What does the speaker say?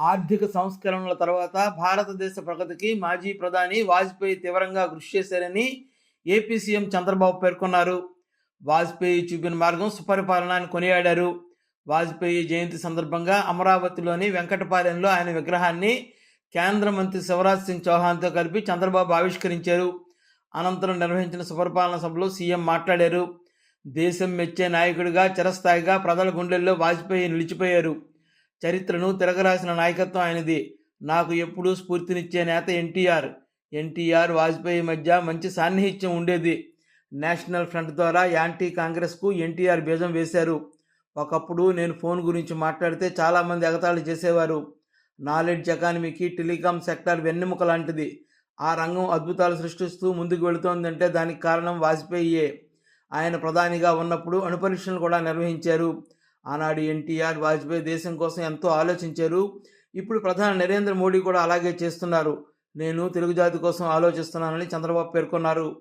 ఆర్థిక సంస్కరణల తర్వాత భారతదేశ ప్రగతికి మాజీ ప్రధాని వాజ్పేయి తీవ్రంగా కృషి చేశారని ఏపీ సీఎం చంద్రబాబు పేర్కొన్నారు. వాజ్పేయి చూపిన మార్గం సుపరిపాలన అని కొనియాడారు. వాజ్పేయి జయంతి సందర్భంగా అమరావతిలోని వెంకటపాలెంలో ఆయన విగ్రహాన్ని కేంద్ర మంత్రి శివరాజ్ సింగ్ చౌహాన్తో కలిపి చంద్రబాబు ఆవిష్కరించారు. అనంతరం నిర్వహించిన సుపరిపాలన సభలో సీఎం మాట్లాడారు. దేశం మెచ్చే నాయకుడిగా చిరస్థాయిగా ప్రజల గుండెల్లో వాజ్పేయి నిలిచిపోయారు. చరిత్రను తిరగరాసిన నాయకత్వం ఆయనది. నాకు ఎప్పుడూ స్ఫూర్తినిచ్చే నేత ఎన్టీఆర్. ఎన్టీఆర్ వాజ్పేయి మధ్య మంచి సాన్నిహిత్యం ఉండేది. నేషనల్ ఫ్రంట్ ద్వారా యాంటీ కాంగ్రెస్కు ఎన్టీఆర్ బీజం వేశారు. ఒకప్పుడు నేను ఫోన్ గురించి మాట్లాడితే చాలామంది ఎగతాళి చేసేవారు. నాలెడ్జ్ ఎకానమీకి టెలికాం సెక్టార్ వెన్నెముక లాంటిది. ఆ రంగం అద్భుతాలు సృష్టిస్తూ ముందుకు వెళుతోందంటే దానికి కారణం వాజ్పేయియే. ఆయన ప్రధానిగా ఉన్నప్పుడు అణుపరీక్షలు కూడా నిర్వహించారు. ఆనాడు ఎన్టీఆర్ వాజ్పేయి దేశం కోసం ఎంతో ఆలోచించారు. ఇప్పుడు ప్రధాని నరేంద్ర మోడీ కూడా అలాగే చేస్తున్నారు. నేను తెలుగు జాతి కోసం ఆలోచిస్తున్నానని చంద్రబాబు పేర్కొన్నారు.